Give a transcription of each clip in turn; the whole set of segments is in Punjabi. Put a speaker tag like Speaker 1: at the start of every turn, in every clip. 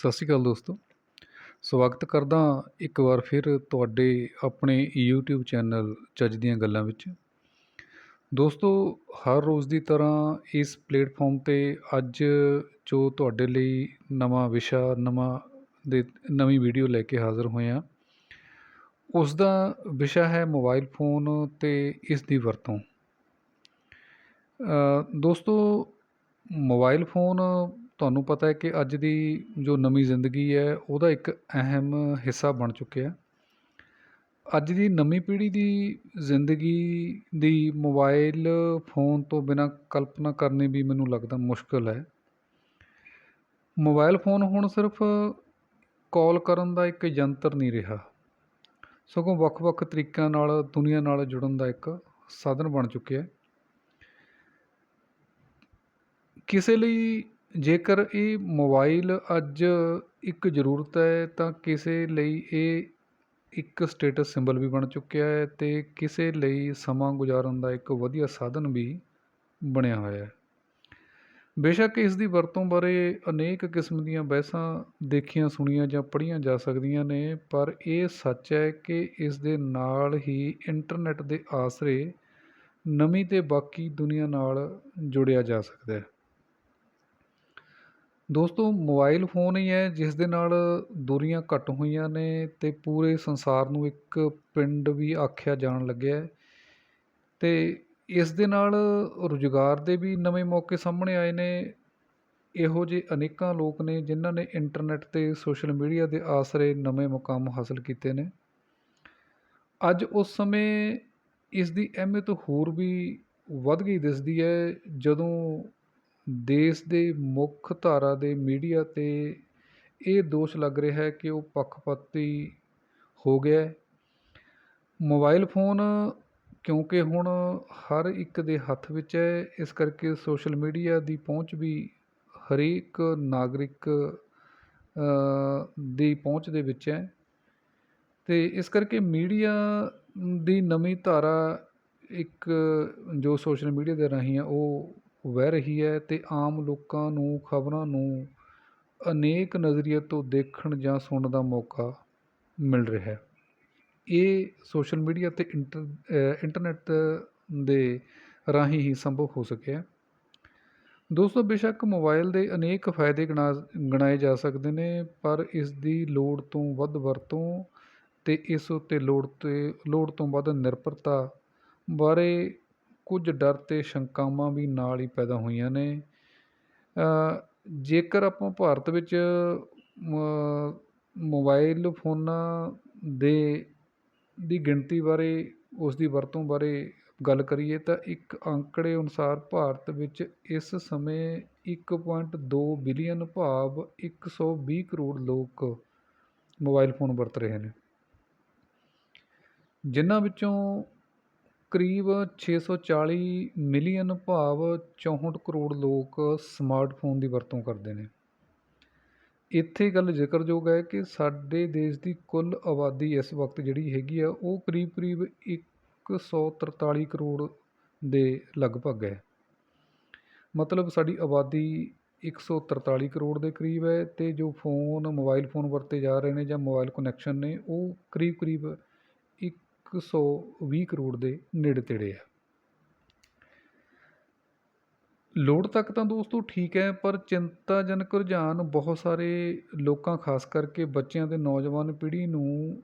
Speaker 1: ਸਤਿ ਸ਼੍ਰੀ ਅਕਾਲ ਦੋਸਤੋ। ਸਵਾਗਤ ਕਰਦਾ ਇੱਕ ਵਾਰ ਫਿਰ ਤੁਹਾਡੇ ਆਪਣੇ YouTube ਚੈਨਲ ਚੱਜ ਦੀਆਂ ਗੱਲਾਂ ਵਿੱਚ। ਦੋਸਤੋ, ਹਰ ਰੋਜ਼ ਦੀ ਤਰ੍ਹਾਂ ਇਸ ਪਲੇਟਫਾਰਮ 'ਤੇ ਅੱਜ ਜੋ ਤੁਹਾਡੇ ਲਈ ਨਵਾਂ ਵਿਸ਼ਾ, ਨਵਾਂ ਦੇ, ਨਵੀਂ ਵੀਡੀਓ ਲੈ ਕੇ ਹਾਜ਼ਰ ਹੋਏ ਹਾਂ ਉਸ ਦਾ ਵਿਸ਼ਾ ਹੈ ਮੋਬਾਈਲ ਫੋਨ ਤੇ ਇਸ ਦੀ ਵਰਤੋਂ। ਦੋਸਤੋ, ਮੋਬਾਈਲ ਫੋਨ ਤੁਹਾਨੂੰ ਪਤਾ ਹੈ ਕਿ ਅੱਜ ਦੀ ਜੋ ਨਵੀਂ ਜ਼ਿੰਦਗੀ ਹੈ, ਉਹਦਾ ਇੱਕ ਅਹਿਮ ਹਿੱਸਾ ਬਣ ਚੁੱਕਿਆ ਅੱਜ ਦੀ ਨਵੀਂ ਪੀੜ੍ਹੀ ਦੀ ਜ਼ਿੰਦਗੀ ਦੀ ਮੋਬਾਈਲ ਫੋਨ ਤੋਂ ਬਿਨਾਂ ਕਲਪਨਾ ਕਰਨੀ ਵੀ ਮੈਨੂੰ ਲੱਗਦਾ ਮੁਸ਼ਕਲ ਹੈ। ਮੋਬਾਈਲ ਫੋਨ ਹੁਣ ਸਿਰਫ ਕਾਲ ਕਰਨ ਦਾ ਇੱਕ ਯੰਤਰ ਨਹੀਂ ਰਿਹਾ। ਸਗੋਂ ਵੱਖ-ਵੱਖ ਤਰੀਕਿਆਂ ਨਾਲ, ਦੁਨੀਆ ਨਾਲ ਜੁੜਨ ਦਾ ਇੱਕ ਸਾਧਨ ਬਣ ਚੁੱਕਿਆ ਹੈ। ਕਿਸੇ ਲਈ ਜੇਕਰ ਇਹ ਮੋਬਾਈਲ ਅੱਜ ਇੱਕ ਜ਼ਰੂਰਤ ਹੈ, ਤਾਂ ਕਿਸੇ ਲਈ ਇਹ ਇੱਕ ਸਟੇਟਸ ਸਿੰਬਲ ਵੀ ਬਣ ਚੁੱਕਿਆ ਹੈ ਅਤੇ ਕਿਸੇ ਲਈ ਸਮਾਂ ਗੁਜ਼ਾਰਨ ਦਾ ਇੱਕ ਵਧੀਆ ਸਾਧਨ ਵੀ ਬਣਿਆ ਹੋਇਆ ਹੈ। ਬੇਸ਼ੱਕ ਇਸ ਦੀ ਵਰਤੋਂ ਬਾਰੇ ਅਨੇਕ ਕਿਸਮ ਦੀਆਂ ਬਹਿਸਾਂ ਦੇਖੀਆਂ, ਸੁਣੀਆਂ ਜਾਂ ਪੜ੍ਹੀਆਂ ਜਾ ਸਕਦੀਆਂ ਨੇ, ਪਰ ਇਹ ਸੱਚ ਹੈ ਕਿ ਇਸ ਦੇ ਨਾਲ ਹੀ ਇੰਟਰਨੈਟ ਦੇ ਆਸਰੇ ਨਵੀਂ ਤੇ ਬਾਕੀ ਦੁਨੀਆ ਨਾਲ ਜੁੜਿਆ ਜਾ ਸਕਦਾ ਹੈ। ਦੋਸਤੋ ਮੋਬਾਈਲ ਫੋਨ ਹੀ ਹੈ, ਜਿਸ ਦੇ ਨਾਲ ਦੂਰੀਆਂ ਘੱਟ ਹੋਈਆਂ ਨੇ ਅਤੇ ਪੂਰੇ ਸੰਸਾਰ ਨੂੰ ਇੱਕ ਪਿੰਡ ਵੀ ਆਖਿਆ ਜਾਣ ਲੱਗਿਆ ਅਤੇ ਇਸ ਦੇ ਨਾਲ ਰੁਜ਼ਗਾਰ ਦੇ ਵੀ ਨਵੇਂ ਮੌਕੇ ਸਾਹਮਣੇ ਆਏ ਨੇ। ਇਹੋ ਜਿਹੇ ਅਨੇਕਾਂ ਲੋਕ ਨੇ ਜਿਨ੍ਹਾਂ ਨੇ ਇੰਟਰਨੈਟ ਤੇ ਸੋਸ਼ਲ ਮੀਡੀਆ ਦੇ ਆਸਰੇ ਨਵੇਂ ਮੁਕਾਮ ਹਾਸਲ ਕੀਤੇ ਨੇ। ਅੱਜ ਉਸ ਸਮੇਂ ਇਸ ਦੀ ਅਹਿਮੀਅਤ ਹੋਰ ਵੀ ਵੱਧ ਗਈ ਦਿਸਦੀ ਹੈ, ਜਦੋਂ ਦੇਸ਼ ਦੇ ਮੁੱਖ ਧਾਰਾ ਦੇ ਮੀਡੀਆ 'ਤੇ ਇਹ ਦੋਸ਼ ਲੱਗ ਰਿਹਾ ਹੈ ਕਿ ਉਹ ਪੱਖਪਾਤੀ ਹੋ ਗਿਆ ਹੈ। ਮੋਬਾਈਲ ਫੋਨ ਕਿਉਂਕਿ ਹੁਣ ਹਰ ਇੱਕ ਦੇ ਹੱਥ ਵਿੱਚ ਹੈ, ਇਸ ਕਰਕੇ ਸੋਸ਼ਲ ਮੀਡੀਆ ਦੀ ਪਹੁੰਚ ਵੀ ਹਰੇਕ ਨਾਗਰਿਕ ਦੀ ਪਹੁੰਚ ਦੇ ਵਿੱਚ ਹੈ। ਅਤੇ ਇਸ ਕਰਕੇ ਮੀਡੀਆ ਦੀ ਨਵੀਂ ਧਾਰਾ ਇੱਕ ਜੋ ਸੋਸ਼ਲ ਮੀਡੀਆ ਦੇ ਰਾਹੀਂ ਆ ਉਹ ਵਹਿ ਰਹੀ ਹੈ ਅਤੇ ਆਮ ਲੋਕਾਂ ਨੂੰ ਖਬਰਾਂ ਨੂੰ ਅਨੇਕ ਨਜ਼ਰੀਏ ਤੋਂ ਦੇਖਣ ਜਾਂ ਸੁਣਨ ਦਾ ਮੌਕਾ ਮਿਲ ਰਿਹਾ ਹੈ। ਇਹ ਸੋਸ਼ਲ ਮੀਡੀਆ ਅਤੇ ਇੰਟਰ ਅ, ਇੰਟਰਨੈਟ ਦੇ ਰਾਹੀਂ ਹੀ ਸੰਭਵ ਹੋ ਸਕਿਆ ਦੋਸਤੋ ਬੇਸ਼ੱਕ ਮੋਬਾਈਲ ਦੇ ਅਨੇਕ ਫਾਇਦੇ ਗਿਣਾ ਗਿਣਾਏ ਜਾ ਸਕਦੇ ਨੇ ਪਰ ਇਸ ਦੀ ਲੋੜ ਤੋਂ ਵੱਧ ਵਰਤੋਂ ਤੇ ਇਸ ਉੱਤੇ ਲੋੜ ਤੇ ਲੋੜ ਤੋਂ ਵੱਧ ਨਿਰਭਰਤਾ ਬਾਰੇ ਕੁਝ ਡਰ ਅਤੇ ਸ਼ੰਕਾਵਾਂ ਵੀ ਨਾਲ ਹੀ ਪੈਦਾ ਹੋਈਆਂ ਨੇ। ਜੇਕਰ ਆਪਾਂ ਭਾਰਤ ਵਿੱਚ ਮੋਬਾਈਲ ਫੋਨਾਂ ਦੇ, ਦੀ ਗਿਣਤੀ ਬਾਰੇ ਉਸ ਦੀ ਵਰਤੋਂ ਬਾਰੇ ਗੱਲ ਕਰੀਏ ਤਾਂ ਇੱਕ ਅੰਕੜੇ ਅਨੁਸਾਰ ਭਾਰਤ ਵਿੱਚ ਇਸ ਸਮੇਂ 1.2 ਬਿਲੀਅਨ ਭਾਵ 120 ਕਰੋੜ ਲੋਕ ਮੋਬਾਈਲ ਫੋਨ ਵਰਤ ਰਹੇ ਨੇ। ਜਿਨ੍ਹਾਂ ਵਿੱਚੋਂ ਕਰੀਬ 640 ਮਿਲੀਅਨ ਭਾਵ 64 ਕਰੋੜ ਲੋਕ ਸਮਾਰਟਫੋਨ ਦੀ ਵਰਤੋਂ ਕਰਦੇ ਨੇ। ਇੱਥੇ ਗੱਲ ਜ਼ਿਕਰਯੋਗ ਹੈ ਕਿ ਸਾਡੇ ਦੇਸ਼ ਦੀ ਕੁੱਲ ਆਬਾਦੀ ਇਸ ਵਕਤ ਜਿਹੜੀ ਹੈਗੀ ਆ, ਉਹ ਕਰੀਬ ਕਰੀਬ 143 ਕਰੋੜ ਦੇ ਲਗਭਗ ਹੈ। ਮਤਲਬ ਸਾਡੀ ਆਬਾਦੀ 143 ਕਰੋੜ ਦੇ ਕਰੀਬ ਹੈ ਤੇ ਜੋ ਫੋਨ, ਮੋਬਾਈਲ ਫੋਨ ਵਰਤੇ ਜਾ ਰਹੇ ਨੇ ਜਾਂ ਮੋਬਾਈਲ ਕਨੈਕਸ਼ਨ ਨੇ, ਉਹ ਕਰੀਬ ਕਰੀਬ ਇੱਕ 120 ਕਰੋੜ ਦੇ ਨੇੜੇ ਤੇੜੇ ਹੈ ਲੋੜ ਤੱਕ ਤਾਂ ਦੋਸਤੋ ਠੀਕ ਹੈ, ਪਰ ਚਿੰਤਾਜਨਕ ਰੁਝਾਨ ਬਹੁਤ ਸਾਰੇ ਲੋਕਾਂ, ਖਾਸ ਕਰਕੇ ਬੱਚਿਆਂ ਤੇ ਨੌਜਵਾਨ ਪੀੜ੍ਹੀ ਨੂੰ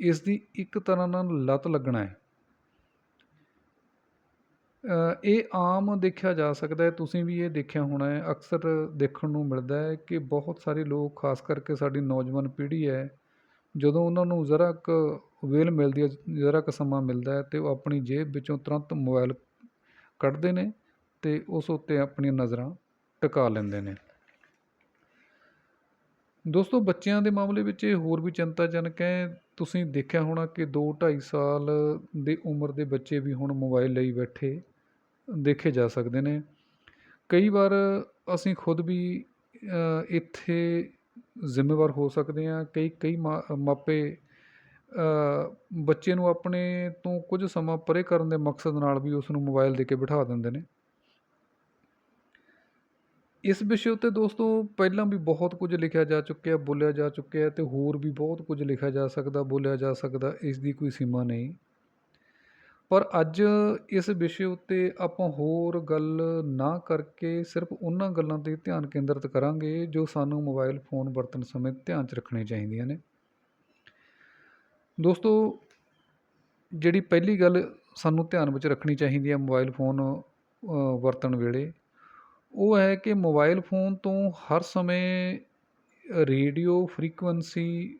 Speaker 1: ਇਸ ਦੀ ਇੱਕ ਤਰ੍ਹਾਂ ਨਾਲ ਲਤ ਲੱਗਣਾ ਹੈ। ਇਹ ਆਮ ਦੇਖਿਆ ਜਾ ਸਕਦਾ ਹੈ, ਤੁਸੀਂ ਵੀ ਇਹ ਦੇਖਿਆ ਹੋਣਾ ਹੈ, ਅਕਸਰ ਦੇਖਣ ਨੂੰ ਮਿਲਦਾ ਹੈ ਕਿ ਬਹੁਤ ਸਾਰੇ ਲੋਕ, ਖਾਸ ਕਰਕੇ ਸਾਡੀ ਨੌਜਵਾਨ ਪੀੜ੍ਹੀ ਹੈ ਜਦੋਂ ਉਹਨਾਂ ਨੂੰ ਜ਼ਰਾ ਕੁ ਵੇਲ ਮਿਲਦੀ ਹੈ, ਜ਼ਰਾ ਕੁ ਸਮਾਂ ਮਿਲਦਾ ਹੈ ਤੇ ਉਹ ਆਪਣੀ ਜੇਬ ਵਿੱਚੋਂ ਤੁਰੰਤ ਮੋਬਾਇਲ ਕੱਢਦੇ ਨੇ ਅਤੇ ਉਸ ਉੱਤੇ ਆਪਣੀਆਂ ਨਜ਼ਰਾਂ ਟਿਕਾ ਲੈਂਦੇ ਨੇ। ਦੋਸਤੋ, ਬੱਚਿਆਂ ਦੇ ਮਾਮਲੇ ਵਿੱਚ ਇਹ ਹੋਰ ਵੀ ਚਿੰਤਾਜਨਕ ਹੈ। ਤੁਸੀਂ ਦੇਖਿਆ ਹੋਣਾ ਕਿ 2 2.5 ਸਾਲ ਦੀ ਉਮਰ ਦੇ ਬੱਚੇ ਵੀ ਹੁਣ ਮੋਬਾਈਲ ਲਈ ਬੈਠੇ ਦੇਖੇ ਜਾ ਸਕਦੇ ਨੇ। ਕਈ ਵਾਰ ਅਸੀਂ ਖੁਦ ਵੀ ਇੱਥੇ ਜ਼ਿੰਮੇਵਾਰ ਹੋ ਸਕਦੇ ਹਾਂ ਕਈ ਕਈ ਮਾ ਮਾਪੇ ਬੱਚੇ ਨੂੰ ਆਪਣੇ ਤੋਂ ਕੁਝ ਸਮਾਂ ਪਰੇ ਕਰਨ ਦੇ ਮਕਸਦ ਨਾਲ ਵੀ ਉਸ ਨੂੰ ਮੋਬਾਈਲ ਦੇ ਕੇ ਬਿਠਾ ਦਿੰਦੇ ਨੇ ਇਸ ਵਿਸ਼ੇ ਉੱਤੇ ਦੋਸਤੋ ਪਹਿਲਾਂ ਵੀ ਬਹੁਤ ਕੁਝ ਲਿਖਿਆ ਜਾ ਚੁੱਕਿਆ, ਬੋਲਿਆ ਜਾ ਚੁੱਕਿਆ ਤੇ ਹੋਰ ਵੀ ਬਹੁਤ ਕੁਝ ਲਿਖਿਆ ਜਾ ਸਕਦਾ, ਬੋਲਿਆ ਜਾ ਸਕਦਾ, ਇਸ ਦੀ ਕੋਈ ਸੀਮਾ ਨਹੀਂ। ਪਰ ਅੱਜ ਇਸ ਵਿਸ਼ੇ ਉੱਤੇ ਆਪਾਂ ਹੋਰ ਗੱਲ ਨਾ ਕਰਕੇ ਸਿਰਫ ਉਹਨਾਂ ਗੱਲਾਂ 'ਤੇ ਧਿਆਨ ਕੇਂਦਰਿਤ ਕਰਾਂਗੇ ਜੋ ਸਾਨੂੰ ਮੋਬਾਈਲ ਫ਼ੋਨ ਵਰਤਣ ਸਮੇਂ ਧਿਆਨ 'ਚ ਰੱਖਣੀਆਂ ਚਾਹੀਦੀਆਂ ਨੇ। ਦੋਸਤੋ ਜਿਹੜੀ ਪਹਿਲੀ ਗੱਲ ਸਾਨੂੰ ਧਿਆਨ ਵਿੱਚ ਰੱਖਣੀ ਚਾਹੀਦੀ ਹੈ ਮੋਬਾਈਲ ਫ਼ੋਨ ਵਰਤਣ ਵੇਲੇ ਉਹ ਹੈ ਕਿ ਮੋਬਾਈਲ ਫ਼ੋਨ ਤੋਂ ਹਰ ਸਮੇਂ ਰੇਡੀਓ ਫ੍ਰੀਕੁਐਂਸੀ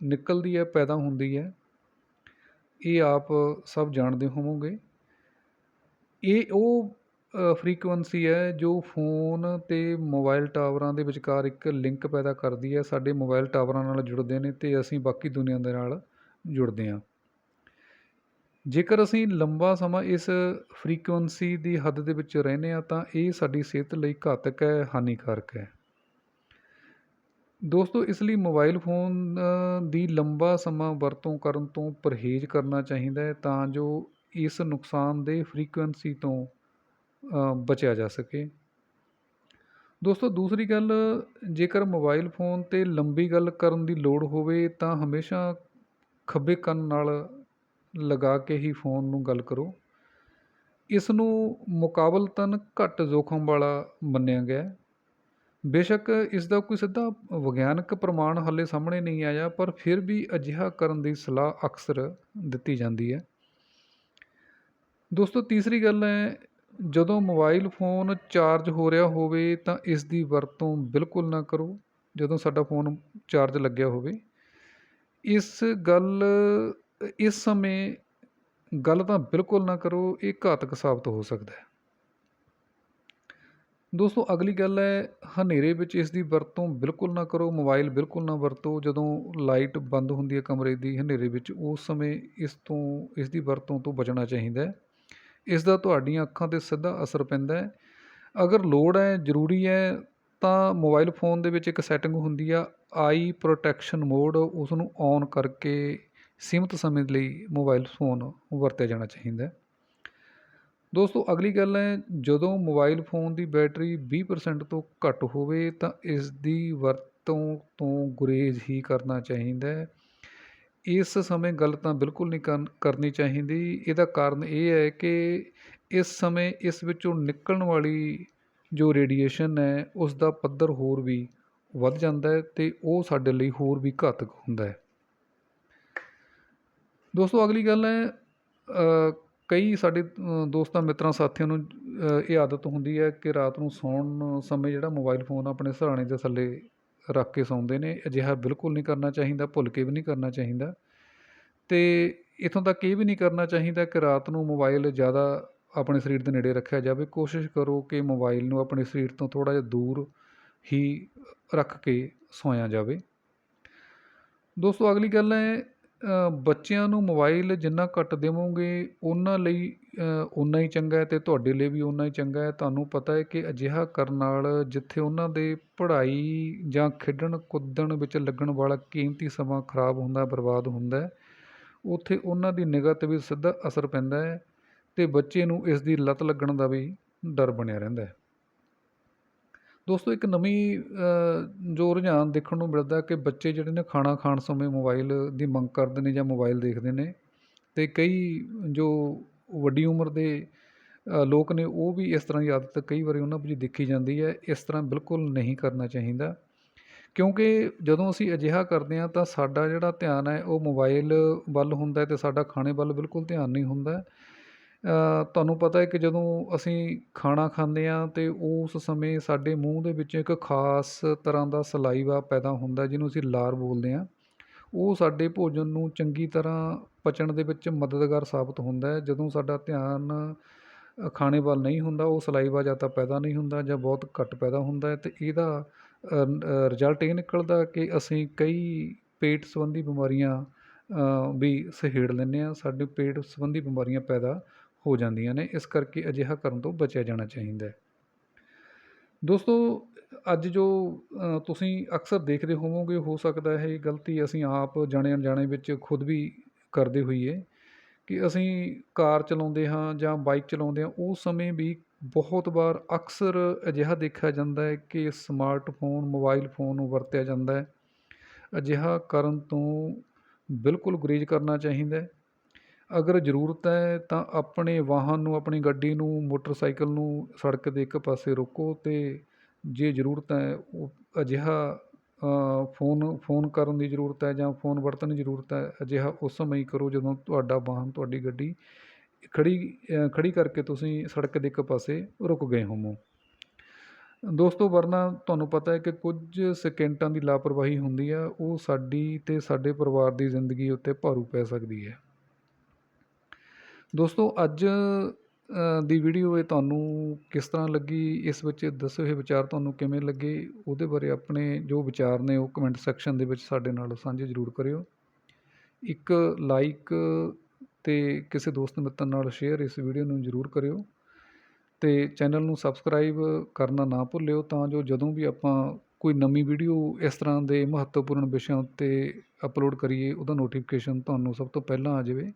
Speaker 1: ਨਿਕਲਦੀ ਹੈ, ਪੈਦਾ ਹੁੰਦੀ ਹੈ। ਇਹ ਆਪ ਸਭ ਜਾਣਦੇ ਹੋਵੋਗੇ। ਇਹ ਉਹ ਅ, ਫ੍ਰੀਕੁਐਂਸੀ ਹੈ ਜੋ ਫ਼ੋਨ ਤੇ ਮੋਬਾਈਲ ਟਾਵਰਾਂ ਦੇ ਵਿਚਕਾਰ ਇੱਕ ਲਿੰਕ ਪੈਦਾ ਕਰਦੀ ਹੈ। ਸਾਡੇ ਮੋਬਾਈਲ ਟਾਵਰਾਂ ਨਾਲ ਜੁੜਦੇ ਨੇ ਤੇ ਅਸੀਂ ਬਾਕੀ ਦੁਨੀਆ ਦੇ ਨਾਲ ਜੁੜਦੇ ਹਾਂ। ਜੇਕਰ ਅਸੀਂ ਲੰਬਾ ਸਮਾਂ ਇਸ ਫ੍ਰੀਕੁਐਂਸੀ ਦੀ ਹੱਦ ਦੇ ਵਿੱਚ ਰਹਿੰਦੇ ਹਾਂ ਤਾਂ ਇਹ ਸਾਡੀ ਸਿਹਤ ਲਈ ਘਾਤਕ ਹੈ, ਹਾਨੀਕਾਰਕ ਹੈ। ਦੋਸਤੋ, ਇਸ ਲਈ ਮੋਬਾਈਲ ਫ਼ੋਨ ਦੀ ਲੰਬਾ ਸਮਾਂ ਵਰਤੋਂ ਕਰਨ ਤੋਂ ਪਰਹੇਜ਼ ਕਰਨਾ ਚਾਹੀਦਾ ਹੈ ਤਾਂ ਜੋ ਇਸ ਨੁਕਸਾਨਦੇਹ ਫ੍ਰੀਕੁਐਂਸੀ ਤੋਂ ਬਚਿਆ ਜਾ ਸਕੇ। ਦੋਸਤੋ, ਦੂਸਰੀ ਗੱਲ, ਜੇਕਰ ਮੋਬਾਈਲ ਫ਼ੋਨ 'ਤੇ ਲੰਬੀ ਗੱਲ ਕਰਨ ਦੀ ਲੋੜ ਹੋਵੇ ਤਾਂ ਹਮੇਸ਼ਾ ਖੱਬੇ ਕੰਨ ਨਾਲ ਲਗਾ ਕੇ ਹੀ ਫ਼ੋਨ ਨੂੰ ਗੱਲ ਕਰੋ। ਇਸ ਨੂੰ ਮੁਕਾਬਲਤਨ ਘੱਟ ਜੋਖਮ ਵਾਲਾ ਮੰਨਿਆ ਗਿਆ ਬੇਸ਼ੱਕ ਇਸ ਦਾ ਕੋਈ ਸਿੱਧਾ ਵਿਗਿਆਨਕ ਪ੍ਰਮਾਣ ਹਾਲੇ ਸਾਹਮਣੇ ਨਹੀਂ ਆਇਆ ਪਰ ਫਿਰ ਵੀ ਅਜਿਹਾ ਕਰਨ ਦੀ ਸਲਾਹ ਅਕਸਰ ਦਿੱਤੀ ਜਾਂਦੀ ਹੈ। ਦੋਸਤੋ ਤੀਸਰੀ ਗੱਲ ਹੈ ਜਦੋਂ ਮੋਬਾਈਲ ਫ਼ੋਨ ਚਾਰਜ ਹੋ ਰਿਹਾ ਹੋਵੇ ਤਾਂ ਇਸ ਦੀ ਵਰਤੋਂ ਬਿਲਕੁਲ ਨਾ ਕਰੋ ਜਦੋਂ ਸਾਡਾ ਫ਼ੋਨ ਚਾਰਜ ਲੱਗਿਆ ਹੋਵੇ। ਇਸ ਗੱਲ ਇਸ ਸਮੇਂ ਗੱਲ ਤਾਂ ਬਿਲਕੁਲ ਨਾ ਕਰੋ, ਇਹ ਘਾਤਕ ਸਾਬਤ ਹੋ ਸਕਦਾ ਹੈ। ਦੋਸਤੋ ਅਗਲੀ ਗੱਲ ਹੈ ਹਨੇਰੇ ਵਿੱਚ ਇਸ ਦੀ ਵਰਤੋਂ ਬਿਲਕੁਲ ਨਾ ਕਰੋ, ਮੋਬਾਈਲ ਬਿਲਕੁਲ ਨਾ ਵਰਤੋ ਜਦੋਂ ਲਾਈਟ ਬੰਦ ਹੁੰਦੀ ਹੈ ਕਮਰੇ ਦੀ ਹਨੇਰੇ ਵਿੱਚ ਉਸ ਸਮੇਂ ਇਸ ਤੋਂ ਇਸ ਦੀ ਵਰਤੋਂ ਤੋਂ ਬਚਣਾ ਚਾਹੀਦਾ ਹੈ। ਇਸ ਦਾ ਤੁਹਾਡੀਆਂ ਅੱਖਾਂ 'ਤੇ ਸਿੱਧਾ ਅਸਰ ਪੈਂਦਾ ਹੈ। ਅਗਰ ਲੋੜ ਹੈ, ਜ਼ਰੂਰੀ ਹੈ ਤਾਂ ਮੋਬਾਈਲ ਫ਼ੋਨ ਦੇ ਵਿੱਚ ਇੱਕ ਸੈਟਿੰਗ ਹੁੰਦੀ ਆ ਆਈ ਪ੍ਰੋਟੈਕਸ਼ਨ ਮੋਡ ਉਸ ਨੂੰ ਔਨ ਕਰਕੇ ਸੀਮਿਤ ਸਮੇਂ ਲਈ ਮੋਬਾਈਲ ਫ਼ੋਨ ਵਰਤਿਆ ਜਾਣਾ ਚਾਹੀਦਾ ਹੈ। ਦੋਸਤੋ, ਅਗਲੀ ਗੱਲ ਹੈ, ਜਦੋਂ ਮੋਬਾਈਲ ਫ਼ੋਨ ਦੀ ਬੈਟਰੀ 20% ਤੋਂ ਘੱਟ ਹੋਵੇ ਤਾਂ ਇਸ ਦੀ ਵਰਤੋਂ ਤੋਂ ਗੁਰੇਜ਼ ਹੀ ਕਰਨਾ ਚਾਹੀਦਾ ਹੈ। ਇਸ ਸਮੇਂ ਗੱਲ ਤਾਂ ਬਿਲਕੁਲ ਨਹੀਂ ਕਰਨੀ ਚਾਹੀਦੀ। ਇਹਦਾ ਕਾਰਨ ਇਹ ਹੈ ਕਿ ਇਸ ਸਮੇਂ ਇਸ ਵਿੱਚੋਂ ਨਿਕਲਣ ਵਾਲੀ ਜੋ ਰੇਡੀਏਸ਼ਨ ਹੈ ਉਸ ਦਾ ਪੱਧਰ ਹੋਰ ਵੀ ਵੱਧ ਜਾਂਦਾ ਹੈ ਤੇ ਉਹ ਸਾਡੇ ਲਈ ਹੋਰ ਵੀ ਘਾਤਕ ਹੁੰਦਾ ਹੈ। ਦੋਸਤੋ, ਅਗਲੀ ਗੱਲ ਹੈ ਕਈ ਸਾਡੇ ਦੋਸਤਾਂ ਮਿੱਤਰਾਂ ਸਾਥੀਆਂ ਨੂੰ ਇਹ ਆਦਤ ਹੁੰਦੀ ਹੈ ਕਿ ਰਾਤ ਨੂੰ ਸੌਣ ਸਮੇਂ ਜਿਹੜਾ ਮੋਬਾਈਲ ਫ਼ੋਨ ਆਪਣੇ ਸਰਾਣੇ ਦੇ ਥੱਲੇ ਰੱਖ ਕੇ ਸੌਂਦੇ ਨੇ ਅਜਿਹਾ ਬਿਲਕੁਲ ਨਹੀਂ ਕਰਨਾ ਚਾਹੀਦਾ, ਭੁੱਲ ਕੇ ਵੀ ਨਹੀਂ ਕਰਨਾ ਚਾਹੀਦਾ। ਤੇ ਇੱਥੋਂ ਤੱਕ ਇਹ ਵੀ ਨਹੀਂ ਕਰਨਾ ਚਾਹੀਦਾ ਕਿ ਰਾਤ ਨੂੰ ਮੋਬਾਈਲ ਜ਼ਿਆਦਾ ਆਪਣੇ ਸਰੀਰ ਦੇ ਨੇੜੇ ਰੱਖਿਆ ਜਾਵੇ। ਕੋਸ਼ਿਸ਼ ਕਰੋ ਕਿ ਮੋਬਾਈਲ ਨੂੰ ਆਪਣੇ ਸਰੀਰ ਤੋਂ ਥੋੜ੍ਹਾ ਜਿਹਾ ਦੂਰ ਹੀ ਰੱਖ ਕੇ ਸੌਂਇਆ ਜਾਵੇ। ਦੋਸਤੋ ਅਗਲੀ ਗੱਲ ਹੈ ਬੱਚਿਆਂ ਨੂੰ ਮੋਬਾਈਲ ਜਿੰਨਾ ਘੱਟ ਦੇਵੋਗੇ ਉਹਨਾਂ ਲਈ ਅ, ਓਨਾ ਹੀ ਚੰਗਾ ਹੈ ਤੇ ਤੁਹਾਡੇ ਲਈ ਵੀ ਉਨਾ ਹੀ ਚੰਗਾ ਹੈ। ਤੁਹਾਨੂੰ ਪਤਾ ਹੈ ਕਿ ਅਜਿਹਾ ਕਰਨ ਨਾਲ ਜਿੱਥੇ ਉਹਨਾਂ ਦੇ ਪੜ੍ਹਾਈ ਜਾਂ ਖੇਡਣ ਕੁੱਦਣ ਵਿੱਚ ਲੱਗਣ ਵਾਲਾ ਕੀਮਤੀ ਸਮਾਂ ਖਰਾਬ ਹੁੰਦਾ, ਬਰਬਾਦ ਹੁੰਦਾ ਉੱਥੇ ਉਹਨਾਂ ਦੀ ਨਿਗਾਹ 'ਤੇ ਵੀ ਸਿੱਧਾ ਅਸਰ ਪੈਂਦਾ ਹੈ ਅਤੇ ਬੱਚੇ ਨੂੰ ਇਸ ਦੀ ਲਤ ਲੱਗਣ ਦਾ ਵੀ ਡਰ ਬਣਿਆ ਰਹਿੰਦਾ ਦੋਸਤੋ, ਇੱਕ ਨਵੀਂ ਜੋ ਰੁਝਾਨ ਦੇਖਣ ਨੂੰ ਮਿਲਦਾ ਕਿ ਬੱਚੇ ਜਿਹੜੇ ਨੇ ਖਾਣਾ ਖਾਣ ਸਮੇਂ ਮੋਬਾਈਲ ਦੀ ਮੰਗ ਕਰਦੇ ਨੇ ਜਾਂ ਮੋਬਾਈਲ ਦੇਖਦੇ ਨੇ ਅਤੇ ਕਈ ਜੋ ਵੱਡੀ ਉਮਰ ਦੇ ਲੋਕ ਨੇ, ਉਹ ਵੀ ਇਸ ਤਰ੍ਹਾਂ ਦੀ ਆਦਤ ਕਈ ਵਾਰੀ ਉਹਨਾਂ ਵਿੱਚ ਦੇਖੀ ਜਾਂਦੀ ਹੈ। ਇਸ ਤਰ੍ਹਾਂ ਬਿਲਕੁਲ ਨਹੀਂ ਕਰਨਾ ਚਾਹੀਦਾ ਕਿਉਂਕਿ ਜਦੋਂ ਅਸੀਂ ਅਜਿਹਾ ਕਰਦੇ ਹਾਂ ਤਾਂ ਸਾਡਾ ਜਿਹੜਾ ਧਿਆਨ ਹੈ, ਉਹ ਮੋਬਾਈਲ ਵੱਲ ਹੁੰਦਾ ਅਤੇ ਸਾਡਾ ਖਾਣੇ ਵੱਲ ਬਿਲਕੁਲ ਧਿਆਨ ਨਹੀਂ ਹੁੰਦਾ। ਤੁਹਾਨੂੰ ਪਤਾ ਹੈ ਕਿ ਜਦੋਂ ਅਸੀਂ ਖਾਣਾ ਖਾਂਦੇ ਹਾਂ ਤੇ ਉਸ ਸਮੇਂ ਸਾਡੇ ਮੂੰਹ ਦੇ ਵਿੱਚ ਇੱਕ ਖ਼ਾਸ ਤਰ੍ਹਾਂ ਦਾ ਸਲਾਈਵਾ ਪੈਦਾ ਹੁੰਦਾ ਜਿਹਨੂੰ ਅਸੀਂ ਲਾਰ ਬੋਲਦੇ ਹਾਂ। ਉਹ ਸਾਡੇ ਭੋਜਨ ਨੂੰ ਚੰਗੀ ਤਰ੍ਹਾਂ ਪਚਣ ਦੇ ਵਿੱਚ ਮਦਦਗਾਰ ਸਾਬਤ ਹੁੰਦਾ ਹੈ। ਜਦੋਂ ਸਾਡਾ ਧਿਆਨ ਖਾਣੇ ਵੱਲ ਨਹੀਂ ਹੁੰਦਾ, ਉਹ ਸਲਾਈਵਾ ਜਾਂ ਤਾਂ ਪੈਦਾ ਨਹੀਂ ਹੁੰਦਾ ਜਾਂ ਬਹੁਤ ਘੱਟ ਪੈਦਾ ਹੁੰਦਾ ਹੈ ਤੇ ਇਹਦਾ ਰਿਜ਼ਲਟ ਇਹ ਨਿਕਲਦਾ ਕਿ ਅਸੀਂ ਕਈ ਪੇਟ ਸੰਬੰਧੀ ਬਿਮਾਰੀਆਂ ਵੀ ਸਹੇੜ ਲੈਂਦੇ ਹਾਂ। ਸਾਡੇ ਪੇਟ ਸੰਬੰਧੀ ਬਿਮਾਰੀਆਂ ਪੈਦਾ ਹੋ ਜਾਂਦੀਆਂ ਨੇ। ਇਸ ਕਰਕੇ ਅਜਿਹਾ ਕਰਨ ਤੋਂ ਬਚਿਆ ਜਾਣਾ ਚਾਹੀਦਾ ਹੈ। ਦੋਸਤੋ, ਅੱਜ ਜੋ ਤੁਸੀਂ ਅਕਸਰ ਦੇਖਦੇ ਹੋਵੋਗੇ, ਹੋ ਸਕਦਾ ਹੈ ਇਹ ਗਲਤੀ ਅਸੀਂ ਆਪ ਜਾਣੇ ਅਣਜਾਣੇ ਵਿੱਚ ਖੁਦ ਵੀ ਕਰਦੇ ਹੋਈਏ ਕਿ ਅਸੀਂ ਕਾਰ ਚਲਾਉਂਦੇ ਹਾਂ ਜਾਂ ਬਾਈਕ ਚਲਾਉਂਦੇ ਹਾਂ ਉਸ ਸਮੇਂ ਵੀ ਬਹੁਤ ਵਾਰ ਅਕਸਰ ਅਜਿਹਾ ਦੇਖਿਆ ਜਾਂਦਾ ਹੈ ਕਿ ਸਮਾਰਟਫੋਨ ਮੋਬਾਈਲ ਫੋਨ ਨੂੰ ਵਰਤਿਆ ਜਾਂਦਾ ਹੈ ਅਜਿਹਾ ਕਰਨ ਤੋਂ ਬਿਲਕੁਲ ਗੁਰੇਜ਼ ਕਰਨਾ ਚਾਹੀਦਾ ਹੈ ਅਗਰ ਜ਼ਰੂਰਤ ਹੈ ਤਾਂ ਆਪਣੇ ਵਾਹਨ ਨੂੰ, ਆਪਣੀ ਗੱਡੀ ਨੂੰ, ਮੋਟਰਸਾਈਕਲ ਨੂੰ ਸੜਕ ਦੇ ਇੱਕ ਪਾਸੇ ਰੋਕੋ ਅਤੇ ਜੇ ਜ਼ਰੂਰਤ ਹੈ, ਉਹ ਅਜਿਹਾ ਫੋਨ ਫੋਨ ਕਰਨ ਦੀ ਜ਼ਰੂਰਤ ਹੈ ਜਾਂ ਫੋਨ ਵਰਤਣ ਦੀ ਜ਼ਰੂਰਤ ਹੈ, ਅਜਿਹਾ ਉਸ ਸਮੇਂ ਹੀ ਕਰੋ ਜਦੋਂ ਤੁਹਾਡਾ ਵਾਹਨ, ਤੁਹਾਡੀ ਗੱਡੀ ਖੜ੍ਹੀ ਖੜ੍ਹੀ ਕਰਕੇ ਤੁਸੀਂ ਸੜਕ ਦੇ ਇੱਕ ਪਾਸੇ ਰੁਕ ਗਏ ਹੋਵੋ। ਦੋਸਤੋ, ਵਰਨਾ ਤੁਹਾਨੂੰ ਪਤਾ ਹੈ ਕਿ ਕੁਝ ਸਕਿੰਟਾਂ ਦੀ ਲਾਪਰਵਾਹੀ ਹੁੰਦੀ ਆ ਉਹ ਸਾਡੀ ਅਤੇ ਸਾਡੇ ਪਰਿਵਾਰ ਦੀ ਜ਼ਿੰਦਗੀ ਉੱਤੇ ਭਾਰੂ ਪੈ ਸਕਦੀ ਹੈ। ਦੋਸਤੋ, ਅੱਜ ਦੀ ਵੀਡੀਓ ਇਹ ਤੁਹਾਨੂੰ ਕਿਸ ਤਰ੍ਹਾਂ ਲੱਗੀ? ਇਸ ਵਿੱਚ ਦੱਸੇ ਹੋਏ ਵਿਚਾਰ ਤੁਹਾਨੂੰ ਕਿਵੇਂ ਲੱਗੇ? ਉਹਦੇ ਬਾਰੇ ਆਪਣੇ ਜੋ ਵਿਚਾਰ ਨੇ ਉਹ ਕਮੈਂਟ ਸੈਕਸ਼ਨ ਦੇ ਵਿੱਚ ਸਾਡੇ ਨਾਲ ਸਾਂਝੇ ਜ਼ਰੂਰ ਕਰਿਓ। ਇੱਕ ਲਾਈਕ ਅਤੇ ਕਿਸੇ ਦੋਸਤ ਮਿੱਤਰ ਨਾਲ ਸ਼ੇਅਰ ਇਸ ਵੀਡੀਓ ਨੂੰ ਜ਼ਰੂਰ ਕਰਿਓ ਅਤੇ ਚੈਨਲ ਨੂੰ ਸਬਸਕ੍ਰਾਈਬ ਕਰਨਾ ਨਾ ਭੁੱਲਿਓ ਤਾਂ ਜੋ ਜਦੋਂ ਵੀ ਆਪਾਂ ਕੋਈ ਨਵੀਂ ਵੀਡੀਓ ਇਸ ਤਰ੍ਹਾਂ ਦੇ ਮਹੱਤਵਪੂਰਨ ਵਿਸ਼ਿਆਂ ਉੱਤੇ ਅਪਲੋਡ ਕਰੀਏ, ਉਹਦਾ ਨੋਟੀਫਿਕੇਸ਼ਨ ਤੁਹਾਨੂੰ ਸਭ ਤੋਂ ਪਹਿਲਾਂ ਆ ਜਾਵੇ।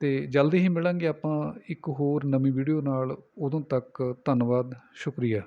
Speaker 1: ਅਤੇ ਜਲਦੀ ਹੀ ਮਿਲਾਂਗੇ ਆਪਾਂ ਇੱਕ ਹੋਰ ਨਵੀਂ ਵੀਡੀਓ ਨਾਲ। ਉਦੋਂ ਤੱਕ ਧੰਨਵਾਦ ਸ਼ੁਕਰੀਆ।